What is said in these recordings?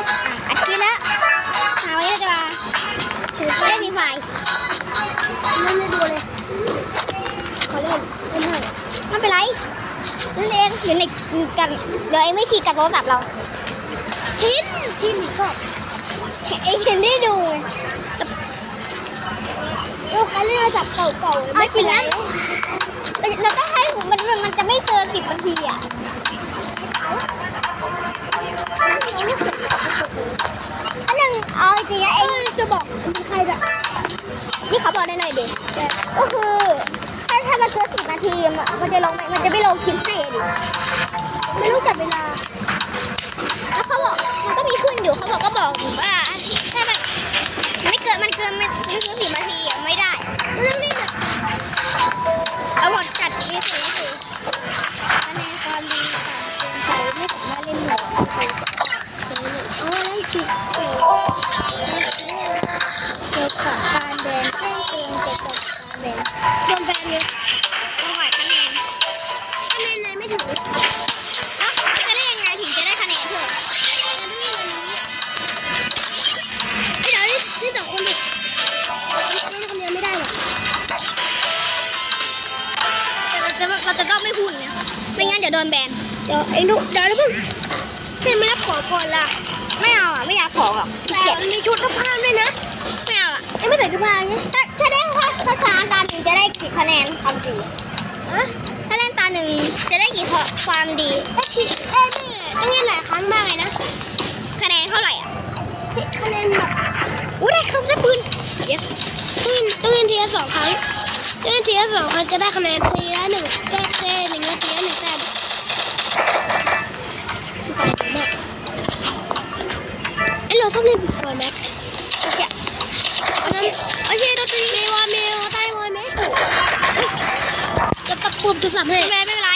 อะอัดคลิปแล้วหาไว้เลยดีกว่าถือเล่นมีไฟเล่นไม่ดูเลยขอเล่นเล่นหน่อยไม่เป็นไรเล่นเองเดี๋ยวในกันเดี๋ยวเองไม่ขีดกับโทรศัพท์เรา ชิ้นชิ้นอีกก็เองเห็นได้ดูไงเราใครเล่นโทรศัพท์เก่าๆเอาจริงนะเราต้องให้มันมันมันจะไม่เกินสิบนาทีอะ ใครแบบนี่เขาบอกได้หน่อยดิก็คือ ถ้าถ้ามันเกินสิบนาที มันจะลงมันจะไม่ลงคลิปให้ดิไม่รู้จักเวลา แล้วเขาบอกมันก็มีขึ้นอยู่เขาบอกก็บอกอยู่ว่าถ้ามันไม่เกินมันเกินไม่ไม่เกินสิบนาทีไม่ได้เรื่องนี้เอาหมดจัดยี่สิ ดี๋ยวโดนแบน เดี๋ยวไอ้ลูกเดี๋ยวนะเพิ่งเล่นไม่รับขอก่อนล่ะ ไม่เอาอะไม่อยากขอหรอกขี้แต่เกียจมันมีชุดกระพามด้วยนะ ไม่เอาอะไอ้ไม่ใส่กระพามไงถ้าถ้าได้ถ้าถ้าชนะตาหนึ่งจะได้กี่คะแนนความดีอะถ้าเล่นตาหนึ่งจะได้กี่ข้อความดีไอ้ที่เอ้ยนี่ต้องเล่นหลายครั้งมากเลยนะ คะแนนเท่าไหร่อะคะแนนแบบอู้ได้คำได้ปืนเดี๋ยวต้องเล่นต้องเล่นทีละสองครั้งต้องเล่นทีละสองครั้งจะได้คะแนนทีละหนึ่งแต้มเต้หนึ่งนาทีละหนึ่งแต้ม เราต้องเล่นบิฟอร์แม็กโอเคอันนั้นโอเคเราตีเมวาเมวใต้วาเมจะปรับปรุงโทรศัพท์ให้ไม่เป็นไร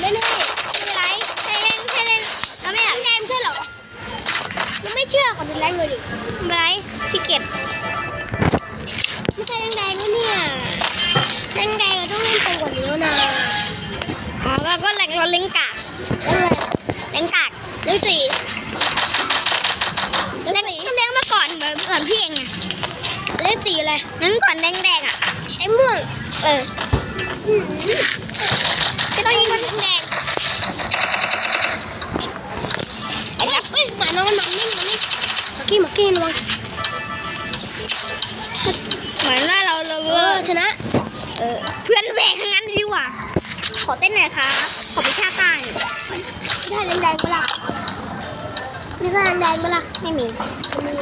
ไม่เป็นไรเล่นให้ไม่เป็นไรให้เล่นให้เล่นเราไม่อยากแดงใช่หรอมันไม่เชื่อขอดูแรงเลยดิไม่ไรพี่เก็บไม่ใช่แดงๆนะเนี่ยแดงๆอะต้องเล่นตรงกว่านี้แล้วนะอ๋อแล้วก็แหล่งเราเล่นกากแล้วอะไรเล่นกากเลขสี่ เล่นเล่นมาก่ อนเหมือนเหมือนพี่เองไงเลขสี่อะไรนั่นก่อนแดงๆอะไอ้ม่วงเออจะต้องยิงคนแดงไอ้ครับเอ้ยหมานอนหนอนนิ่งหนอนนิ่งมากี้มากี้ระวังเหมือนว่าเราเราเออชนะเออเพื่อนแบกทั้งนั้นดีกว่าขอเต้นหน่อยครับขอไปชาต้าหน่อยไม่ใช่แดงๆปะล่ะ ไม่ใช่แดงๆปะล่ะ ไม่มีมี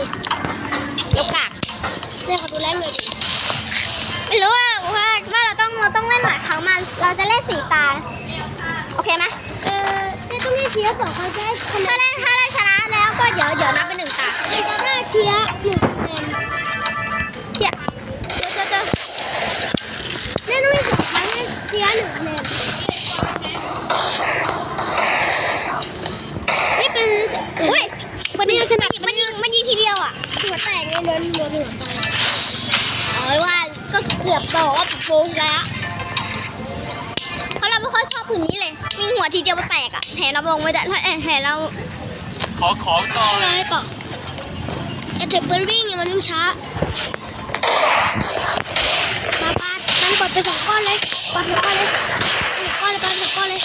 ยกกากเล่นขอดูแรงเลยดิไม่รู้ว่าว่าว่าเราต้องเราต้องเล่นหลายครั้งมาเราจะเล่นสี่ตา โอเคไหมเออเนี่ยต้องเล่นเทียร์สองครั้งจะได้คะแนถ้านเล่นถ้าเล่นชนะแล้วก็เดี๋ยวเดี๋ยวนับเป็นหนึ่งตาจะได้เทียร์หนึ่งคะแนนเดี๋ยวเดี๋ยวเดี๋ยวเดี๋ยวเล่นต้องเล่นสองครั้งได้เทียร์หนึ่งคะแหัวแตกเลยโดนโดนหัวตายเอาไว้ว่าก็เกือบบอกว่าโกงแล้วเพราะเราไม่ค่อยชอบผืนนี้เลยยิงหัวทีเดียวมันแตกอะแถเราวงไม่ได้ถ้าแถเราขอของหน่อยอะไรเปล่าไอเทปเบอร์วิ่งเนี่ยมันวิ่งช้าปาปาดันกดไปสองก้อนเลยปาสองก้อนเลยก้อนเลยปาสองก้อนเลย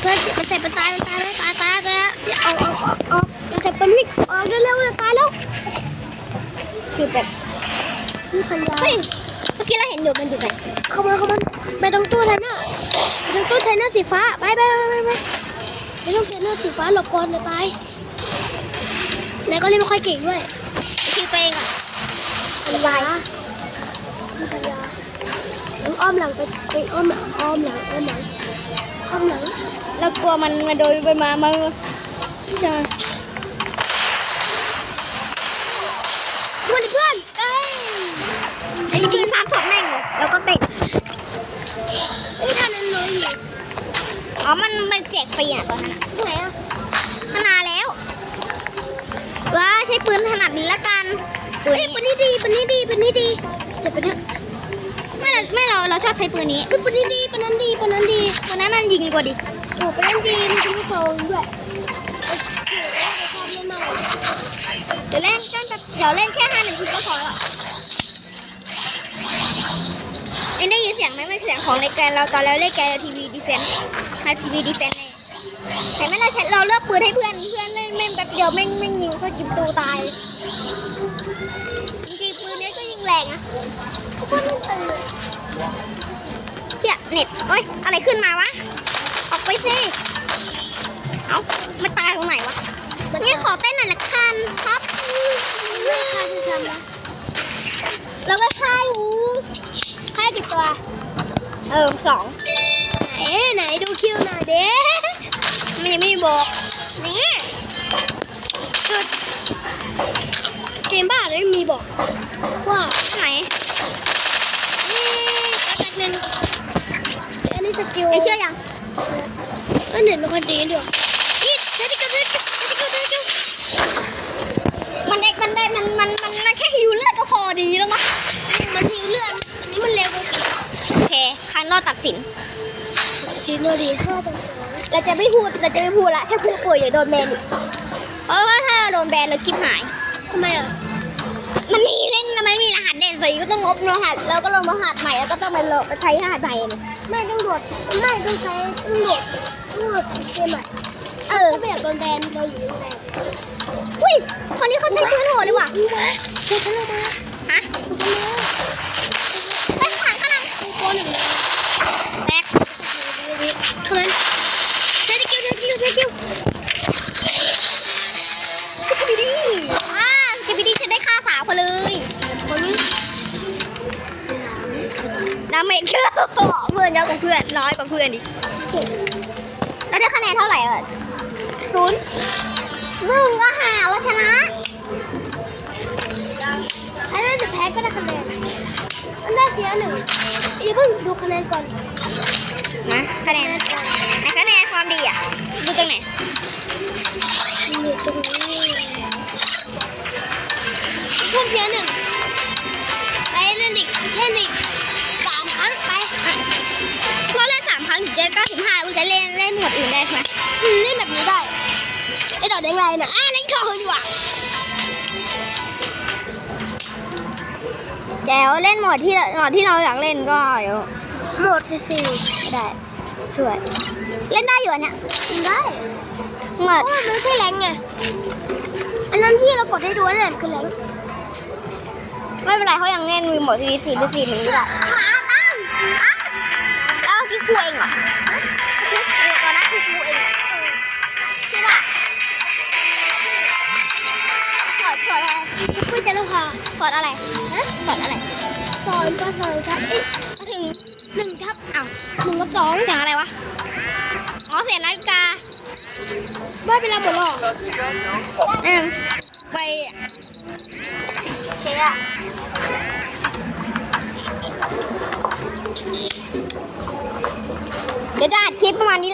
เพื่อนมันเตะมันตายมันตายมันตายตายตายเอาเอาเอา มันวิ่งออกเร็วๆจะตายแล้วคือแบบนี่พันยาเฮ้ยเมื่อกี้เราเห็นอยู่มันอยู่ไหนเข้ามาเข้ามาไปตรงตู้ไทเนอร์ไปตรงตู้ไทเนอร์สีฟ้าไปไปไปไปไปไปตรงไทเนอร์สีฟ้าหลบก่อนจะตายแล้วก็เล่นไม่ค่อยเก่งด้วยคิวตัวเองอะปัญญาปัญญาต้องอ้อมหลังไปไปอ้อมหลังอ้อมหลังอ้อมหลังอ้อมหลังเรากลัวมันมาโดนมันมามาใช่ ไอ้ยิงสามศพแม่งเลยแล้วก็เตะไม่ทันนั้นเลยอยู่อ๋อ มันมันแจกฟรีอะตอนนั้นอะไหนอะมานานแล้วว้าใช้ปืนถนัดนี้ละกันปืนเอ้ยปืนนี้ดีปืนนี้ดีปืนนี้ดีเดี๋ยวไปเนี่ยไม่เราไม่เราเราชอบใช้ปืนนี้คือปืนนี้ดีปืนนั้นดีปืนนั้นดีปืนนั้นมันยิงกว่าดิโอ้ปืนนั้นดีมันเป็นลูกโป่งด้วยเดี๋ยวเล่นจนเดี๋ยวเล่นแค่ห้านาทีก็พอแล้ว เอ็งได้ยินเสียงไหมไม่เสียงของในแกนเราตอนเราเล่นแกนทีวีดีเฟนมาทีวีดีเฟนเลยเห็นไหมเราเราเลือกปืนให้เพื่อนเพื่อนเล่นแม่งแป๊บเดียวแม่งแม่งยิงก็จิบตูตายจริงปืนนี้ก็ยิงแรงนะทุกคนไม่ตื่นเลยเสียเน็ตเอ้ยอะไรขึ้นมาวะออกไปสิเอ้ามันตายตรงไหนวะนี่ขอเต้นหน่อยละกันครับแล้วก็ค่ายหูค่ายกี่ตัว เออสองไหนไหนดูคิวหน่อยเด้มันยังไม่บอกนี่เกมบ้าเลยมีบอก ว่าไหนเอ๊ะแป๊บนึงอันนี้สกิลไอเชื่อยังอันเด็ดไม่ค่อยดีด้วยนี่เทสติกเทสติกเทสติกเทสติกมันได้มันได้มันมันมันมั สินทีโนดีห้าต่อสองเราจะไม่พูดเราจะไม่พูดละถ้าพูดป่วยเดี๋ยวโดนแบนอีกเพราะว่าถ้าเราโดนแบนเราคลิปหายทำไมอะมันมีเล่นมันไม่มีรหัสเด่นสีก็ต้องลบรหัสแล้วก็ลงรหัสใหม่แล้วก็ต้องไปโหลดไปใช้รหัสใหม่เลยไม่ต้องโหลดไม่ต้องใช้ต้องโหลดต้องโหลดเกมใหม่เออถ้าไม่อยากโดนแบนเราอยู่โรงแรมอุ้ยคนนี้เขาใช้ปืนโหดเลยว่ะดูมาเชิญฉันเลยมาฮะเดาเมจเพื่อนเพื่อนเยอะกว่าเพื่อนน้อยกว่าเพื่อนอีกแล้วได้คะแนนเท่าไหร่เอ่ยศูนย์ซึ่งก็หาว่าชนะอันนั้นจะแพ้ก็ได้คะแนนอันได้เสียหนึ่งอย่าเพิ่งดูคะแนนก่อนนะคะแนนไหนคะแนนความดีอะ ดูตรงไหนอยู่ตรงนี้เพิ่มเสียหนึ่งไปเล่นอีกเล่นอีก เล่นสามครั้งถึงจะเก้าสิบห้ากูจะเล่นเล่นหมวดอื่นได้ใช่ไหมอืมเล่นแบบนี้ได้ไอ้ดอกแดงไรนะอะเล่นทองดีกว่าเดี๋ยวเล่นหมวดที่หมวดที่เราอยากเล่นก็เดี๋ยวหมดสี่สี่ได้ช่วย เล่นได้อยู่อันเนี่ยได้หมวดโอ้ยมันไม่ใช่แรงไงอันนั้นที่เรากดให้ดูนั่นแหละคือแรงไม่เป็นไรเขายังเล่นมีหมวดทีสี่หรือสี่หนึ่งก็ได้ ครูเองเหรอกิ๊กครูตอนนั้นคือครูเองเหรอใช่ป่ะสอนสอนอะไรคุยจะแล้วค่ะสอนอะไรฮะสอนอะไรสอนก็สอนชัดเอ๊ะมาถึงหนึ่งทับอ้าวหนึ่งกับสองเสียงอะไรวะอ๋อเสียงนาฬิกาบ้านเวลาหมดหรออืมไปเชีย เดี๋ยวจะอัดคลิปประมาณนี้